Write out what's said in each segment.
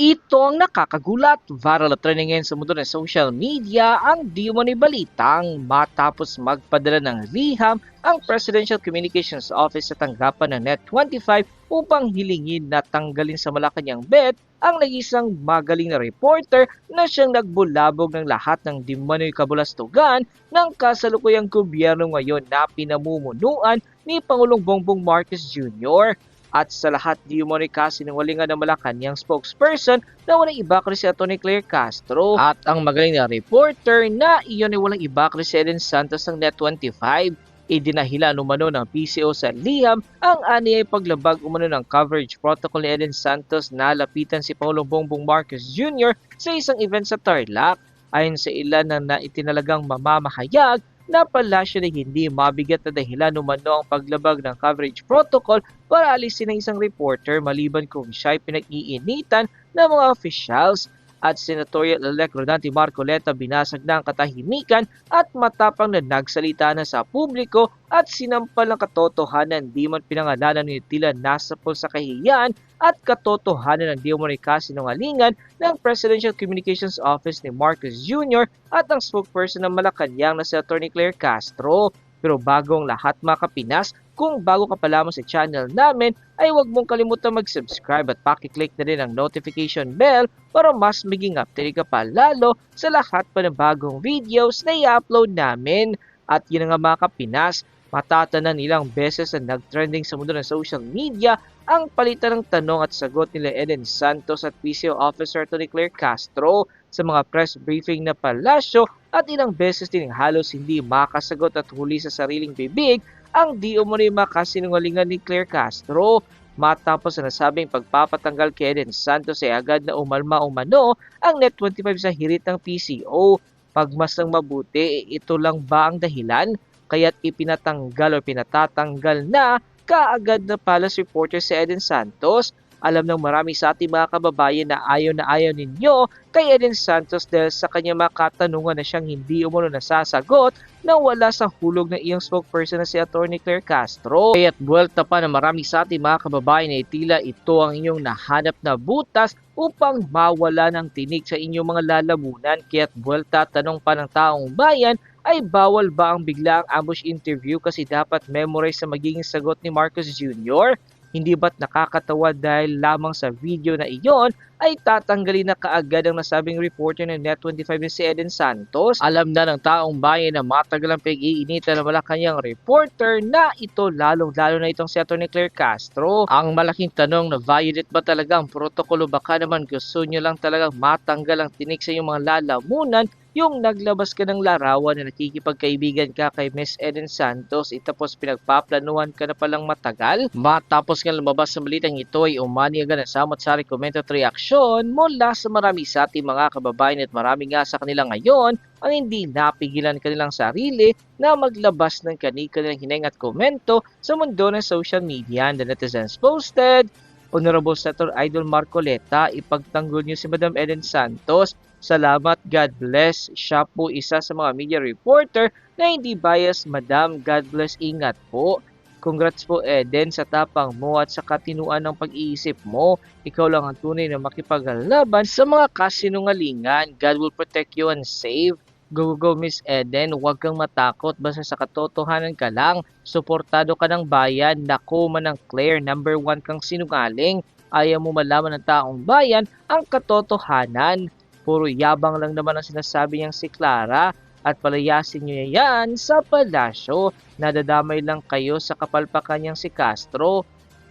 Ito ang nakakagulat. Viral at trending ngayon sa mundo ng social media ang di mo ni balitang matapos magpadala ng liham ang Presidential Communications Office sa tanggapan ng Net25 upang hilingin na tanggalin sa Malacanang bet ang nag-isang magaling na reporter na siyang nagbulabog ng lahat ng di manoy kabulastugan ng kasalukuyang gobyerno ngayon na pinamumunuan ni Pangulong Bongbong Marcos Jr. At sa lahat di mo rin kasinungalingan ng Malacanang spokesperson na walang iba kundi si Atty. Claire Castro at ang magaling na reporter na iyon ay walang iba kundi si Santos ng Net25. Idinahila umano ng PCO sa liham ang ani ay paglabag umano ng coverage protocol ni Eden Santos na lapitan si Pangulong Bongbong Marcos Jr. sa isang event sa Tarlac. Ayon sa ilan na naitinalagang mamamahayag, na palasyo na hindi mabigat na dahilan umano ang paglabag ng coverage protocol para alisin ng isang reporter maliban kung siya ay pinag-iinitan ng mga officials at Senatorial-elect Rodante Marcoleta binasag na ang katahimikan at matapang na nagsalita na sa publiko at sinampal ng katotohanan di man pinangalanan ni tila nasa po sa kahiyan at katotohanan ng di mo kasinungalingan ng Presidential Communications Office ni Marcos Jr. at ang spokesperson ng Malacanang na si Atty. Claire Castro. Pero bago ang lahat mga kapinas, kung bago ka pa lamang sa channel namin, ay huwag mong kalimutan mag-subscribe at pakiclick na rin ang notification bell para mas maging updated ka pa lalo sa lahat pa ng bagong videos na i-upload namin. At yun nga mga kapinas, matatanan ilang beses na nag-trending sa mundo ng social media ang palitan ng tanong at sagot nila Eden Santos at PCO Officer Tony Claire Castro sa mga press briefing na palasyo at ilang beses din halos hindi makasagot at huli sa sariling bibig ang di umano'y makasinungalingan ni Claire Castro. Matapos na nasabing pagpapatanggal kay Eden Santos ay agad na umalma umano ang Net25 sa hirit ng PCO. Pagmasang mabuti, ito lang ba ang dahilan? Kaya't ipinatanggal o pinatatanggal na kaagad na palace reporter si Eden Santos. Alam ng marami sa ating mga kababayan na ayaw na ayaw ninyo kay Eden Santos dahil sa kanyang mga katanungan na siyang hindi umano nasasagot na wala sa hulog ng iyong spokesperson na si Atty. Claire Castro. Kaya't buwelta pa na marami sa ating mga kababayan na tila ito ang inyong nahanap na butas upang mawala ng tinig sa inyong mga lalamunan. Kaya't buwelta tanong pa ng taong bayan ay bawal ba ang biglaang ambush interview kasi dapat memorize sa magiging sagot ni Marcos Jr.? Hindi ba't nakakatawa dahil lamang sa video na iyon ay tatanggalin na kaagad ang nasabing reporter ng Net25 na si Eden Santos? Alam na ng taong bayan na matagal ang pag-iinitan ng Malacanang reporter na ito lalong-lalo na itong si Atty. Claire Castro. Ang malaking tanong na violate ba talaga ang protokolo? Baka naman gusto nyo lang talagang matanggal ang tinik sa inyong mga lalamunan yung naglabas ka ng larawan na nakikipagkaibigan ka kay Miss Eden Santos itapos pinagpaplanuhan ka na palang matagal matapos nga lumabas sa balitang ito ay umani agad ang samot-sari komento at reaksyon mula sa marami sa ating mga kababayan at marami nga sa kanila ngayon ang hindi napigilan kanilang sarili na maglabas ng kani-kanilang hineng at komento sa mundo ng social media and the netizens posted Honorable Senator Idol Marcoleta, ipagtanggol niyo si Madam Eden Santos. Salamat, God bless. Siya po isa sa mga media reporter na hindi bias, Madam. God bless, ingat po. Congrats po Eden sa tapang mo at sa katinuan ng pag-iisip mo. Ikaw lang ang tunay na makipaglaban sa mga kasinungalingan. God will protect you and save. Go go Miss Eden, huwag kang matakot basta sa katotohanan ka lang. Suportado ka ng bayan, nako man ng Claire, number one kang sinungaling. Ayaw mo malaman ng taong bayan ang katotohanan. Puro yabang lang naman ang sinasabi niyang si Clara at palayasin niyo yan sa palasyo. Nadadamay lang kayo sa kapalpakan niyang si Castro.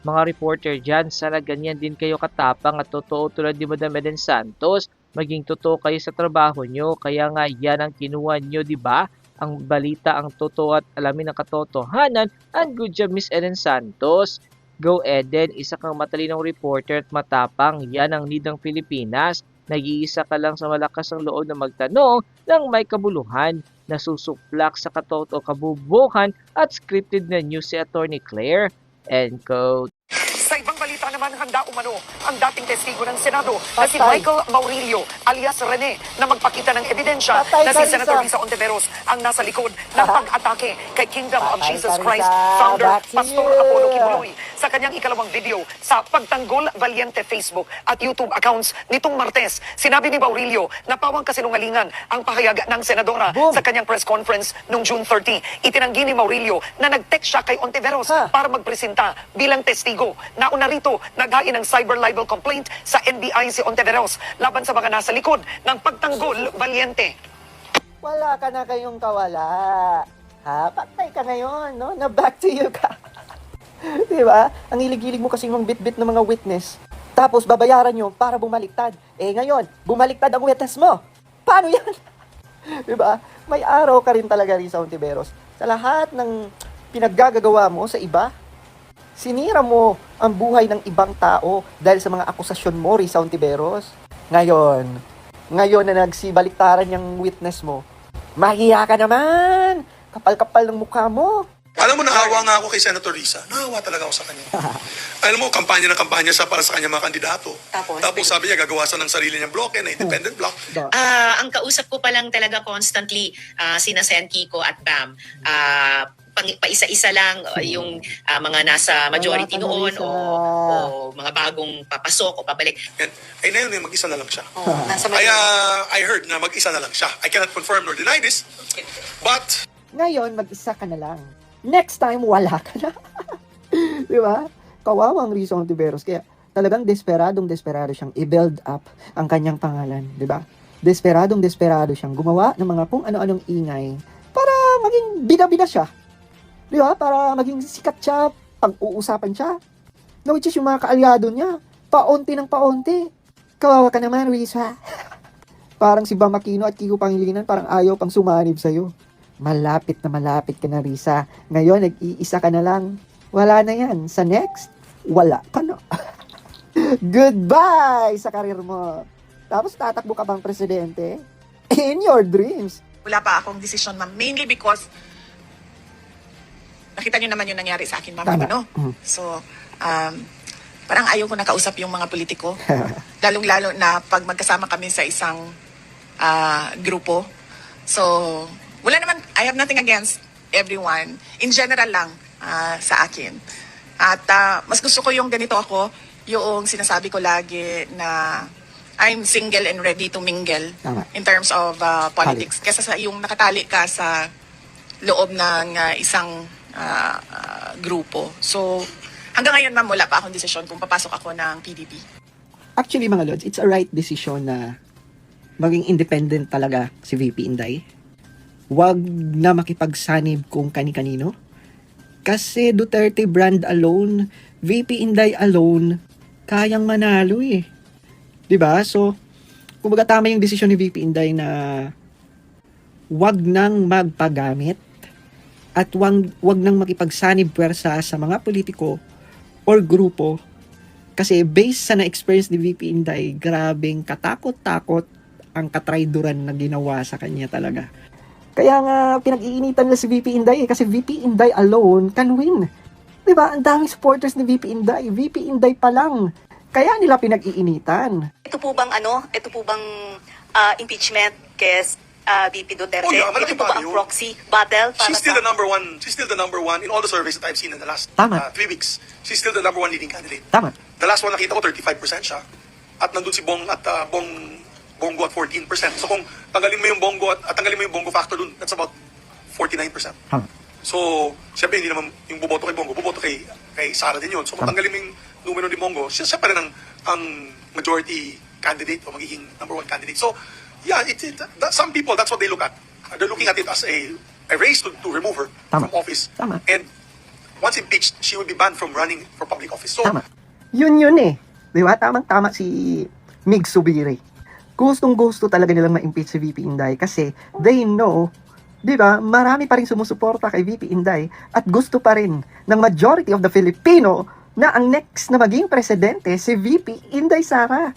Mga reporter dyan, sana ganyan din kayo katapang at totoo tulad ni Madam Eden Santos maging totoo kayo sa trabaho nyo. Kaya nga yan ang kinuha nyo, di ba? Ang balita, ang totoo at alamin ang katotohanan. And good job, Miss Eden Santos. Go Eden, isa kang matalinong reporter at matapang. Yan ang need ng Pilipinas. Nag-iisa ka lang sa malakas ng loob na magtanong ng may kabuluhan, nasusuplak sa katoto kabubuhan at scripted na news si Attorney Claire. End quote. Sa ibang balita naman, handa umano ang dating testigo ng Senado na si. Michael Maurilio alias Rene na magpakita ng ebidensya Patay na si Senator Lisa. Lisa Ontiveros ang nasa likod ng pag-atake kay Kingdom of Patay Jesus Christ founder Pastor. Apollo Kibuloy. Sa kanyang ikalawang video sa Pagtanggol Valiente Facebook at YouTube accounts nitong Martes. Sinabi ni Baurilio na pawang kasinungalingan ang pahayag ng senadora Boom. sa kanyang press conference noong June 30. Itinanggi ni Maurilio na nag-text siya kay Ontiveros Ha? para magpresenta bilang testigo. Nauna rito, naghain ng cyber libel complaint sa NBI si Ontiveros laban sa mga nasa likod ng Pagtanggol Valiente. Wala ka na kayong kawala. Ha? Patay ka ngayon, no? Na back to you ka. Di ba? Ang hilig-hilig mo kasing mang bit-bit ng mga witness. Tapos babayaran nyo para bumaliktad. Eh ngayon, bumaliktad ang witness mo. Paano yan? Di ba? May araw ka rin talaga rin sa Ontiveros. Sa lahat ng pinaggagawa mo sa iba, sinira mo ang buhay ng ibang tao dahil sa mga akusasyon mo, Risa Ontiveros. Ngayon, ngayon na nagsibaliktaran yung witness mo, mahiya ka naman! Kapal-kapal ng mukha mo. Alam mo, nahawa nga ako kay Senator Risa. Nahawa talaga ako sa kanya. Alam mo, kampanya ng kampanya sa para sa kanya mga kandidato. Tapos? sabi niya, gagawa siya ng sarili niyang bloke na independent block. Ah, ang kausap ko pa lang talaga constantly ah, sina Sen Kiko at Bam. Ah, pang, paisa-isa lang ah, yung ah, mga nasa majority Wala ka na, noon o, o mga bagong papasok o pabalik. Ay, na yun, mag-isa na lang siya. Oh, nasa Ay, majority. ah, I heard na mag-isa na lang siya. I cannot confirm nor deny this. But, Ngayon, mag-isa ka na lang. Next time, wala ka na. Di ba? Kawawang Rizzo Ontiveros. Kaya talagang desperadong desperado siyang i-build up ang kanyang pangalan. Di ba? Desperadong desperado siyang gumawa ng mga kung ano-anong ingay para maging bida-bida siya. Di ba? Para maging sikat siya, pag-uusapan siya. No, which is yung mga kaalyado niya. Paunti ng paunti. Kawawa ka naman, Risa. parang si Bam Aquino at Kiko Pangilinan parang ayaw pang sumanib sa'yo. Malapit na malapit ka na, Risa. Ngayon, nag-iisa ka na lang. Wala na yan. Sa next, wala ka na. Goodbye sa karir mo. Tapos tatakbo ka bang presidente? In your dreams. wala pa akong decision, ma'am. Mainly because nakita niyo naman yung nangyari sa akin, ma'am. Tama. Ano? Mm. So, um, parang ayaw ko nakausap yung mga politiko. Lalong-lalo na pag magkasama kami sa isang ah, grupo. So, I have nothing against everyone. In general lang ah, sa akin. At ah, mas gusto ko yung ganito ako, yung sinasabi ko lagi na I'm single and ready to mingle Tama. in terms of uh, politics. Kesa sa yung nakatali ka sa loob ng uh, isang uh, uh, grupo. So, hanggang ngayon, ma'am, wala pa akong desisyon kung papasok ako ng PDP. Actually, mga Lods, it's a right decision na maging independent talaga si VP Inday. Huwag na makipagsanib kung kani-kanino. Kasi Duterte brand alone, VP Inday alone, kayang manalo eh. ba? So, kumbaga tama yung desisyon ni VP Inday na wag nang magpagamit at wag, wag nang makipagsanib pwersa sa mga politiko or grupo kasi based sa na-experience ni VP Inday, grabing katakot-takot ang katrayduran na ginawa sa kanya talaga. Kaya nga, pinag-iinitan nila si VP Inday eh, kasi VP Inday alone can win. 'Di ba? Ang daming supporters ni VP Inday. VP Inday pa lang. Kaya nila pinag-iinitan. Ito po bang ano, ito po bang ah, impeachment kay ah, VP Duterte? Oh, yeah, ito po ba ang yun. proxy battle para she's still sa... the number one. She's still the number one in all the surveys that I've seen in the last Tama. uh, three weeks. She's still the number one leading candidate. Tama. The last one nakita ko, 35% siya. At nandun si Bong at uh, Bong Bongo at 14%. So kung tanggalin mo yung Bongo at, at tanggalin mo yung Bongo factor dun, that's about 49%. Tama. So, siyempre hindi naman yung buboto kay Bongo, buboto kay, kay Sara din yun. So kung tanggalin mo yung numero ni Bongo, siya, siya pa rin ang, ang majority candidate o magiging number one candidate. So, yeah, it, it, that, some people, that's what they look at. They're looking at it as a, a race to, to remove her Tama. from office. Tama. And once impeached, she will be banned from running for public office. So, Tama. Yun yun eh. Di ba? Tamang-tama si Mig Subiri. Gustong gusto talaga nilang ma-impeach si VP Inday kasi they know, di ba, marami pa rin sumusuporta kay VP Inday at gusto pa rin ng majority of the Filipino na ang next na maging presidente si VP Inday Sara.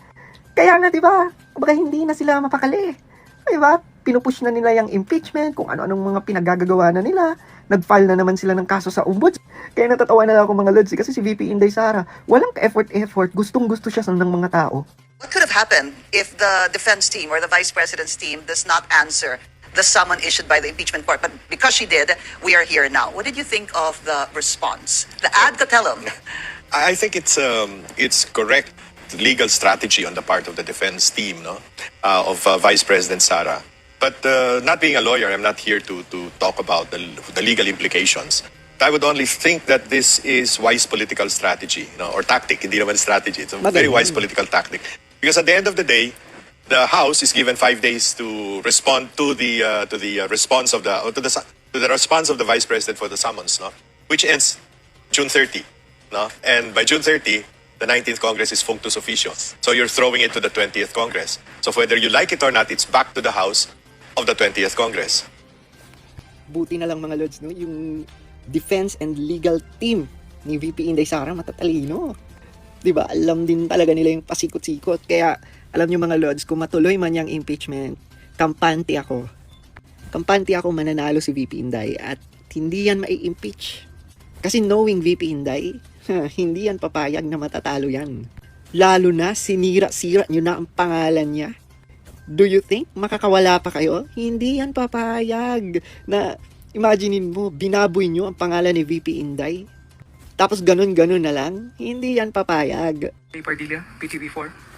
Kaya nga, di ba, kumbaga hindi na sila mapakali. Di ba? Pinupush na nila yung impeachment, kung ano-anong mga pinagagagawa na nila. Nag-file na naman sila ng kaso sa ombuds. Kaya natatawa na ako mga lods eh, kasi si VP Inday Sara, walang ka-effort-effort, gustong-gusto siya ng mga tao. What could have happened if the defense team or the vice president's team does not answer the summon issued by the impeachment court? But because she did, we are here now. What did you think of the response? The ad katellum. I I think it's um, it's correct legal strategy on the part of the defense team, no, uh, of uh, Vice President Sara. But uh, not being a lawyer, I'm not here to to talk about the, the legal implications. I would only think that this is wise political strategy, you know, or tactic. Hindi naman strategy. It's a very wise political tactic. Because at the end of the day, the House is given five days to respond to the uh, to the uh, response of the or to the to the response of the Vice President for the summons, no, which ends June 30, no, and by June 30, the 19th Congress is functus officio. So you're throwing it to the 20th Congress. So whether you like it or not, it's back to the House of the 20th Congress. buti na lang mga lods, no? Yung defense and legal team ni VP Inday Sara matatalino. 'Di ba? Alam din talaga nila yung pasikot-sikot. Kaya alam niyo mga lods, kung matuloy man yung impeachment, kampante ako. Kampante ako mananalo si VP Inday at hindi yan mai-impeach. Kasi knowing VP Inday, hindi yan papayag na matatalo yan. Lalo na sinira-sira nyo na ang pangalan niya. Do you think makakawala pa kayo? Hindi yan papayag na imaginein mo, binaboy nyo ang pangalan ni VP Inday. Tapos ganun-ganun na lang, hindi yan papayag. Pardilla, PTV4.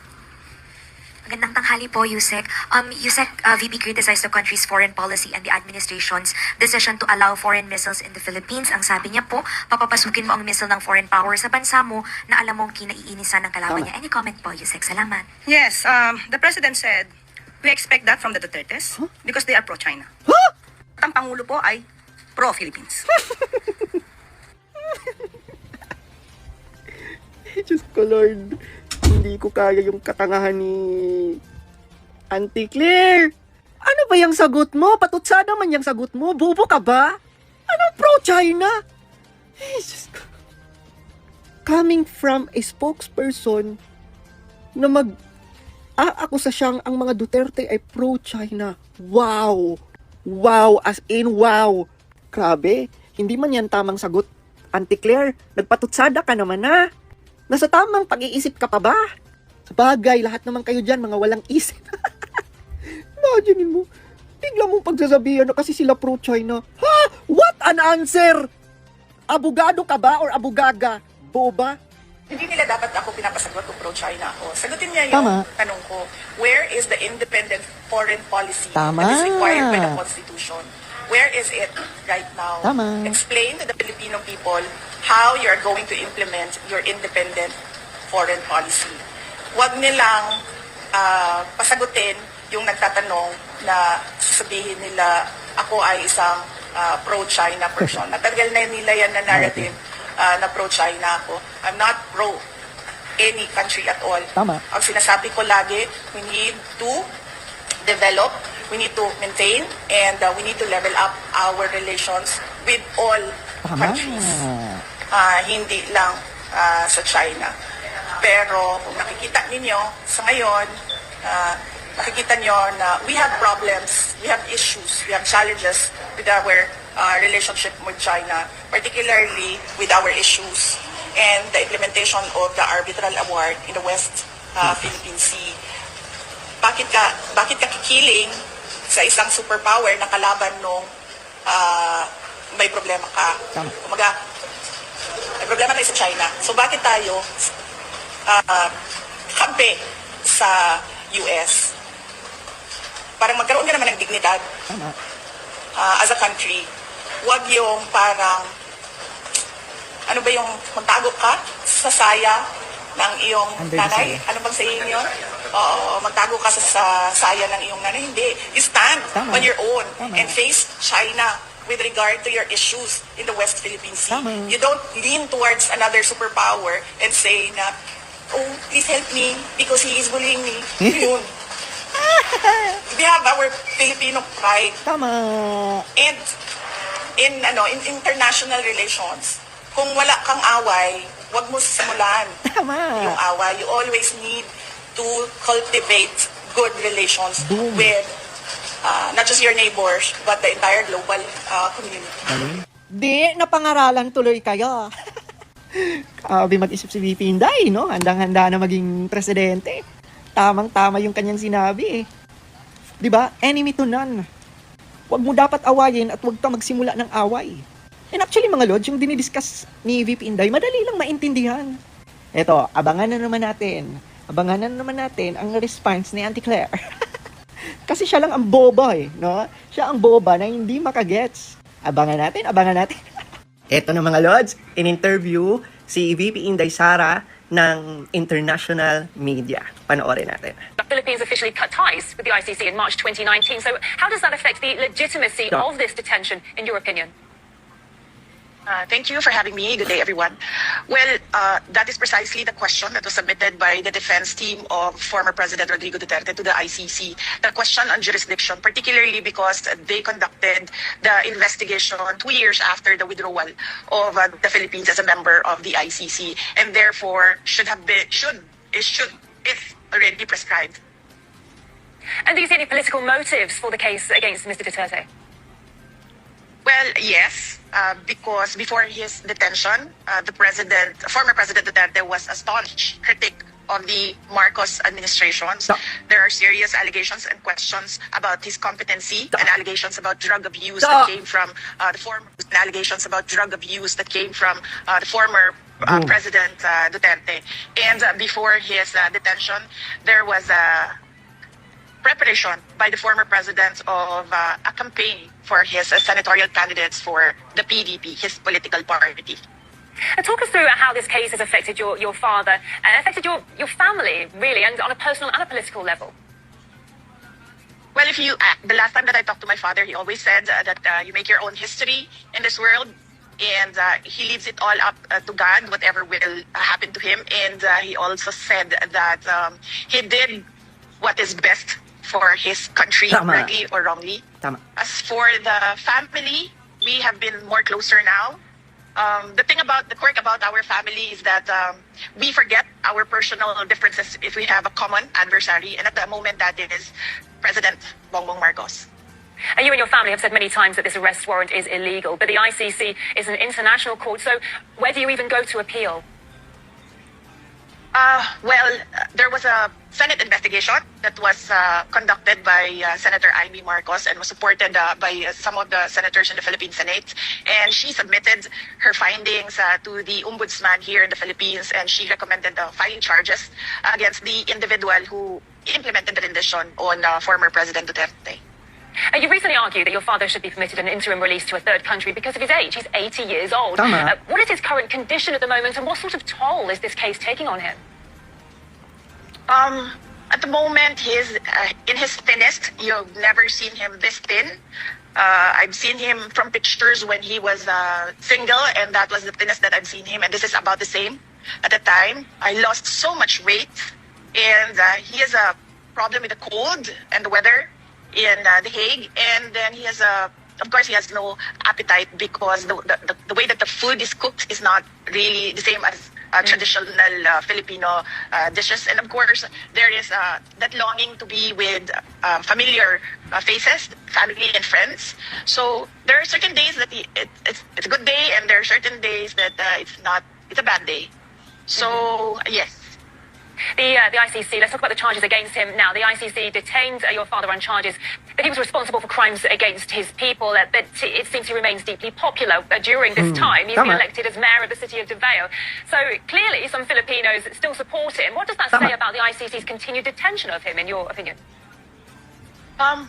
Magandang tanghali po, Yusek. Um, Yusek, uh, VP criticized the country's foreign policy and the administration's decision to allow foreign missiles in the Philippines. Ang sabi niya po, papapasukin mo ang missile ng foreign power sa bansa mo na alam mong kinaiinisan ng kalaban Tama. niya. Any comment po, Yusek? Salamat. Yes, um, the president said, we expect that from the Dutertes because they are pro-China. Ang Pangulo po ay pro-Philippines. Diyos ko Lord, hindi ko kaya yung katangahan ni Auntie Claire. Ano ba yung sagot mo? Patutsa naman yung sagot mo. Bobo ka ba? Anong pro-China? Eh, Diyos ko. Coming from a spokesperson na mag aakusa siyang ang mga Duterte ay pro-China. Wow! Wow! As in wow! Grabe, hindi man yan tamang sagot. Auntie Claire, nagpatutsada ka naman na. Nasa tamang pag-iisip ka pa ba? Sa bagay, lahat naman kayo dyan, mga walang isip. Imaginin mo, bigla mong pagsasabihan na kasi sila pro-China. Ha? What an answer! Abogado ka ba or abugaga? Boba? Hindi nila dapat ako pinapasagot kung pro-China ako. Sagutin niya yung Tama. tanong ko, where is the independent foreign policy Tama. that is required by the Constitution? Where is it right now? Tama. Explain to the Filipino people how you are going to implement your independent foreign policy. Huwag nilang ah, pasagutin yung nagtatanong na sasabihin nila ako ay isang ah, pro-China person. Natagal na nila yan na narrative ah, na pro-China ako. I'm not pro any country at all. Tama. Ang sinasabi ko lagi, we need to develop, we need to maintain, and uh, we need to level up our relations with all countries. Ah, hindi lang ah, sa China. Pero kung nakikita ninyo sa ngayon, ah, makikita nyo na we have problems, we have issues, we have challenges with our ah, relationship with China, particularly with our issues and the implementation of the arbitral award in the West ah, Philippine Sea bakit ka bakit ka kikiling sa isang superpower na kalaban nung ah, may problema ka. Kumaga, may problema tayo sa China. So bakit tayo ah, kampi sa US? Parang magkaroon ka naman ng dignidad ah, as a country. Huwag yung parang ano ba yung magtago ka sa saya ng iyong Under nanay? Ano bang saying yun? Oo, magtago ka sa, sa saya ng iyong nanay. Hindi. You stand Tama. on your own Tama. and face China with regard to your issues in the West Philippine Sea. Tama. You don't lean towards another superpower and say na, oh, please help me because he is bullying me. Yun. We have our Filipino pride Tama. And in ano in international relations, kung wala kang away, wag mo simulan Tama. yung away. You always need to cultivate good relations Boom. with uh, not just your neighbors, but the entire global uh, community. Di, napangaralan tuloy kayo. Grabe mag-isip si VP Inday, no? Handang-handa na maging presidente. Tamang-tama yung kanyang sinabi, eh. Di ba? Enemy to none. Huwag mo dapat awayin at huwag ka magsimula ng away. And actually mga Lods, yung dinidiscuss ni VP Inday, madali lang maintindihan. Eto, abangan na naman natin. Abangan na naman natin ang response ni Auntie Claire. Kasi siya lang ang boba eh, no? Siya ang boba na hindi makagets. Abangan natin, abangan natin. Eto na mga Lods, in-interview si VP Inday Sara ng international media. Panoorin natin. The Philippines officially cut ties with the ICC in March 2019. So, how does that affect the legitimacy Yeah. of this detention, in your opinion? Uh, thank you for having me. Good day, everyone. Well, uh, that is precisely the question that was submitted by the defense team of former President Rodrigo Duterte to the ICC. The question on jurisdiction, particularly because they conducted the investigation two years after the withdrawal of uh, the Philippines as a member of the ICC, and therefore should have been should is should if already prescribed. And do you see any political motives for the case against Mr. Duterte? Well, yes, uh, because before his detention, uh, the president, former President Duterte, was a staunch critic of the Marcos administration. Ta- There are serious allegations and questions about his competency, and allegations about drug abuse that came from uh, the former, allegations about drug abuse that came from uh, the former. Uh, President uh, Duterte. And uh, before his uh, detention, there was a preparation by the former president of uh, a campaign for his uh, senatorial candidates for the PDP, his political party. And talk us through how this case has affected your, your father and affected your, your family, really, and on a personal and a political level. Well, if you, uh, the last time that I talked to my father, he always said uh, that uh, you make your own history in this world. And uh, he leaves it all up uh, to God, whatever will uh, happen to him. And uh, he also said that um, he did what is best for his country, Tama. rightly or wrongly. Tama. As for the family, we have been more closer now. Um, the thing about the quirk about our family is that um, we forget our personal differences if we have a common adversary, and at the moment that is President Bongbong Marcos. And you and your family have said many times that this arrest warrant is illegal, but the ICC is an international court, so where do you even go to appeal? Uh, well, there was a Senate investigation that was uh, conducted by uh, Senator Amy Marcos and was supported uh, by uh, some of the senators in the Philippine Senate. And she submitted her findings uh, to the ombudsman here in the Philippines, and she recommended uh, filing charges against the individual who implemented the rendition on uh, former President Duterte. And you recently argued that your father should be permitted an interim release to a third country because of his age. He's 80 years old. Tama. Uh, what is his current condition at the moment, and what sort of toll is this case taking on him? Um, at the moment, he's uh, in his thinnest. You've never seen him this thin. Uh, I've seen him from pictures when he was uh, single, and that was the thinnest that I've seen him. And this is about the same at the time. I lost so much weight, and uh, he has a problem with the cold and the weather in uh, The Hague. And then he has a, of course, he has no appetite because the, the, the, the way that the food is cooked is not really the same as uh, traditional uh, Filipino uh, dishes. And of course, there is uh, that longing to be with uh, familiar uh, faces, family and friends. So there are certain days that it, it, it's, it's a good day, and there are certain days that uh, it's not. It's a bad day. So yes. The, uh, the ICC, let's talk about the charges against him now. The ICC detained uh, your father on charges that he was responsible for crimes against his people, uh, but it seems he remains deeply popular uh, during this time. He's been Tama. elected as mayor of the city of Davao. So clearly, some Filipinos still support him. What does that Tama. say about the ICC's continued detention of him, in your opinion? Um,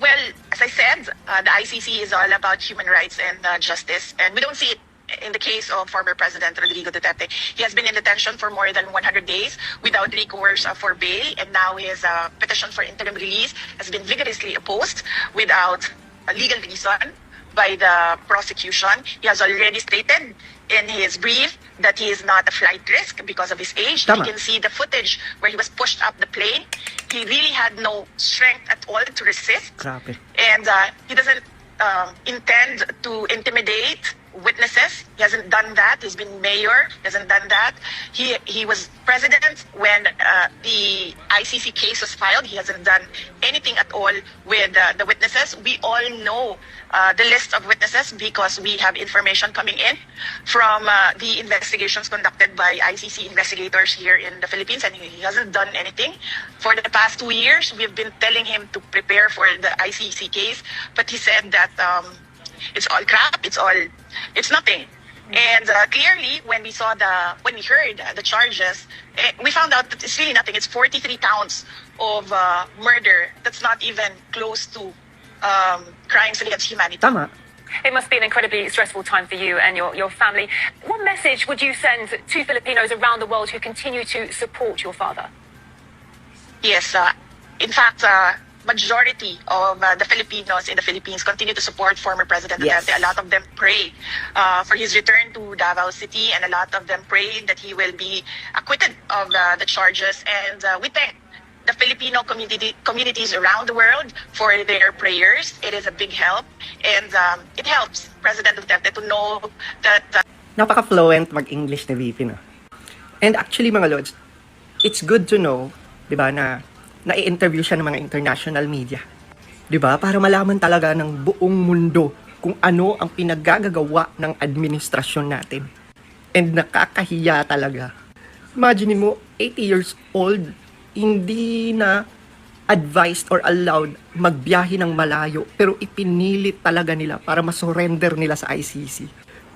well, as I said, uh, the ICC is all about human rights and uh, justice, and we don't see it in the case of former President Rodrigo Duterte. He has been in detention for more than 100 days without recourse uh, for bail, and now his uh, petition for interim release has been vigorously opposed without a legal reason by the prosecution. He has already stated in his brief that he is not a flight risk because of his age. Tama. You can see the footage where he was pushed up the plane. He really had no strength at all to resist Grabe. and uh, he doesn't um, intend to intimidate witnesses. He hasn't done that. He's been mayor. He hasn't done that. He he was president when uh, the ICC case was filed. He hasn't done anything at all with uh, the witnesses. We all know uh, the list of witnesses because we have information coming in from uh, the investigations conducted by ICC investigators here in the Philippines, and he hasn't done anything. For the past two years, we've been telling him to prepare for the ICC case, but he said that um, it's all crap. It's all, it's nothing. And uh, clearly, when we saw the, when we heard the charges, eh, we found out that it's really nothing. It's 43 counts of uh, murder. That's not even close to um, crimes against humanity. Tama. It must be an incredibly stressful time for you and your, your family. What message would you send to Filipinos around the world who continue to support your father? Yes, uh, in fact, uh, majority of uh, the Filipinos in the Philippines continue to support former President Yes. Duterte. A lot of them pray uh, for his return to Davao City, and a lot of them pray that he will be acquitted of uh, the charges. And uh, we thank the Filipino community communities around the world for their prayers. It is a big help, and um, it helps President Duterte to know that. Uh, napaka-fluent mag-English na VP, no? And actually, mga Lods, it's good to know, di ba, na nai-interview siya ng mga international media. Di ba? Para malaman talaga ng buong mundo kung ano ang pinaggagawa ng administrasyon natin. And nakakahiya talaga. Imagine mo, 80 years old, hindi na advised or allowed magbiyahe ng malayo pero ipinilit talaga nila para masurrender nila sa ICC.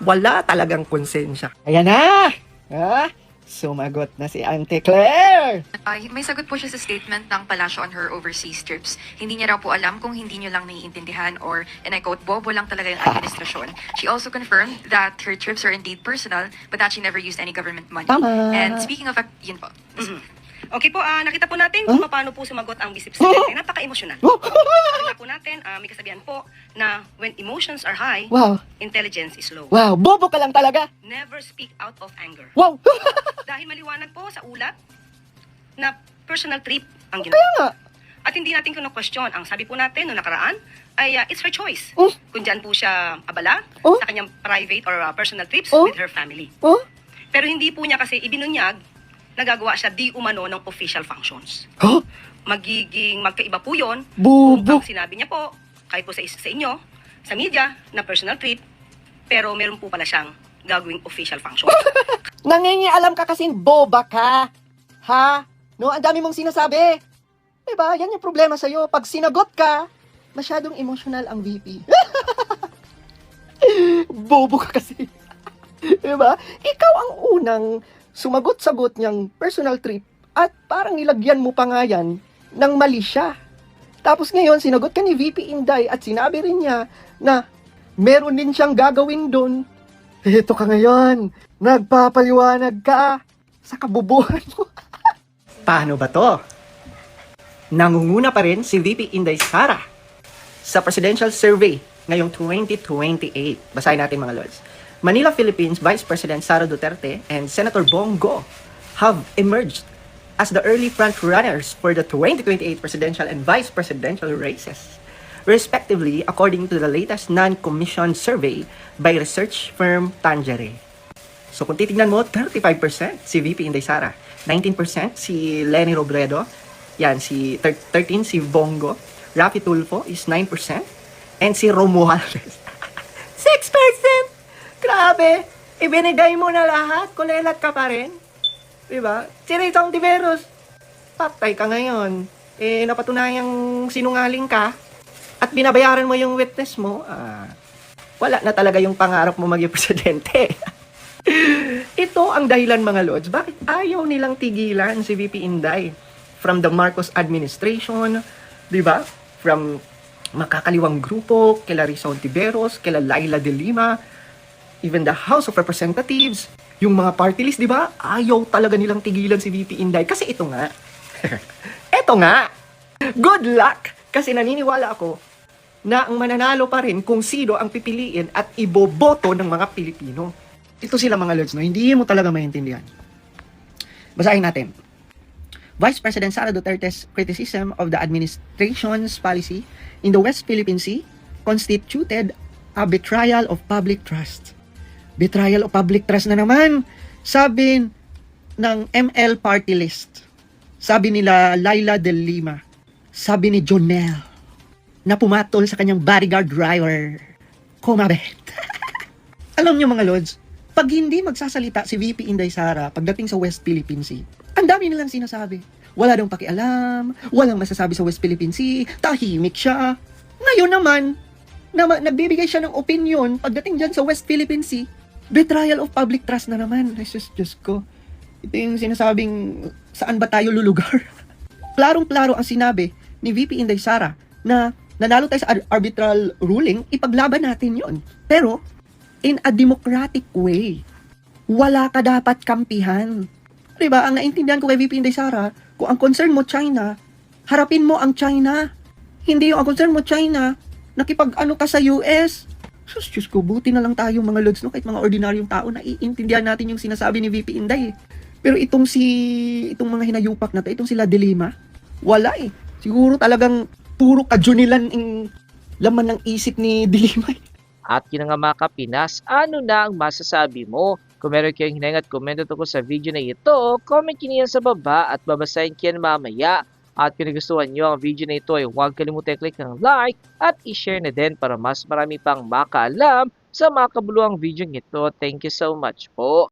Wala talagang konsensya. Ayan na! Ha? Sumagot na si Auntie Claire! Ay, may sagot po siya sa statement ng Palacio on her overseas trips. Hindi niya raw po alam kung hindi niyo lang naiintindihan or, and I quote, bobo lang talaga yung administrasyon. She also confirmed that her trips are indeed personal, but that she never used any government money. Tama. And speaking of, yun po. Okay po, ah, nakita po natin kung paano po sumagot ang Vice Presidente. Napaka-emosyonal. Nakita po natin, ah, may kasabihan po na when emotions are high, Wow! intelligence is low. Wow! Bobo ka lang talaga! Never speak out of anger. Wow! Dahil maliwanag po sa ulat na personal trip ang Kaya ginawa. nga! At hindi natin kino-question. Ang sabi po natin noong nakaraan ay ah, it's her choice. Oh. Kung dyan po siya abala Oh. sa kanyang private or ah, personal trips Oh. with her family. Oh? Pero hindi po niya kasi ibinunyag na gagawa siya di umano ng official functions. Huh? magiging magkaiba po yun Bubo! kung ang sinabi niya po, kahit po sa, is- sa inyo, sa media, na personal trip, pero meron po pala siyang gagawing official function. Nangingialam ka kasing boba ka. Ha? No, ang dami mong sinasabi. Diba? Yan yung problema sa'yo. Pag sinagot ka, masyadong emotional ang VP. Bobo ka kasi. diba? Ikaw ang unang sumagot-sagot niyang personal trip at parang nilagyan mo pa nga yan ng mali siya. Tapos ngayon, sinagot ka ni VP Inday at sinabi rin niya na meron din siyang gagawin doon. Ito ka ngayon, nagpapaliwanag ka sa kabubuhan mo. Paano ba to? Nangunguna pa rin si VP Inday Sara sa presidential survey ngayong 2028. Basahin natin mga lods. Manila, Philippines Vice President Sara Duterte and Senator Bongo have emerged as the early front runners for the 2028 presidential and vice presidential races, respectively, according to the latest non-commissioned survey by research firm Tanjere. So kung titignan mo, 35% si VP Inday Sara, 19% si Lenny Robredo, yan, si thir- 13 si Bongo, Rafi Tulfo is 9%, and si Romualdez, 6%! Grabe! Ibinigay mo na lahat, kulelat ka pa rin. Diba? Si Rizong Tiveros, patay ka ngayon. Eh, napatunayang sinungaling ka, at binabayaran mo yung witness mo, ah, wala na talaga yung pangarap mo maging presidente. Ito ang dahilan mga lords, bakit ayaw nilang tigilan si VP Inday from the Marcos administration, 'di ba? From makakaliwang grupo, kila Rizal Tiberos, kila Laila de Lima, even the House of Representatives, yung mga party list, 'di ba? Ayaw talaga nilang tigilan si VP Inday kasi ito nga. ito nga. Good luck kasi naniniwala ako na ang mananalo pa rin kung sino ang pipiliin at iboboto ng mga Pilipino. Ito sila mga lords, no? hindi mo talaga maintindihan. Basahin natin. Vice President Sara Duterte's criticism of the administration's policy in the West Philippine Sea constituted a betrayal of public trust. Betrayal of public trust na naman. Sabi ng ML party list. Sabi nila Laila Del Lima. Sabi ni Jonel na pumatol sa kanyang bodyguard driver. Kumabet. Alam niyo mga lords, pag hindi magsasalita si VP Inday Sara pagdating sa West Philippine Sea, ang dami nilang sinasabi. Wala daw pakialam, walang masasabi sa West Philippine Sea, tahimik siya. Ngayon naman, na nagbibigay siya ng opinion pagdating dyan sa West Philippine Sea, betrayal of public trust na naman. Jesus, Diyos ko. Ito yung sinasabing, saan ba tayo lulugar? Klarong-klaro ang sinabi ni VP Inday Sara na nanalo tayo sa ar- arbitral ruling, ipaglaban natin yon. Pero, in a democratic way, wala ka dapat kampihan. Diba? Ang naintindihan ko kay VP Inday Sara, kung ang concern mo China, harapin mo ang China. Hindi yung ang concern mo China, nakipag-ano ka sa US. Sus, Diyos ko, buti na lang tayo mga lods, no? Kahit mga ordinaryong tao, naiintindihan natin yung sinasabi ni VP Inday. eh. Pero itong si, itong mga hinayupak na to, itong sila Dilima, wala eh. Siguro talagang puro kajunilan ang laman ng isip ni Dilima. eh. At yun nga mga kapinas, ano na ang masasabi mo? Kung meron kayong hinayang at komento tungkol sa video na ito, comment yan sa baba at babasahin ko mamaya. At kung nagustuhan nyo ang video na ito ay huwag kalimutan i-click ng like at i-share na din para mas marami pang makaalam sa mga kabuluhang video nito. Thank you so much po.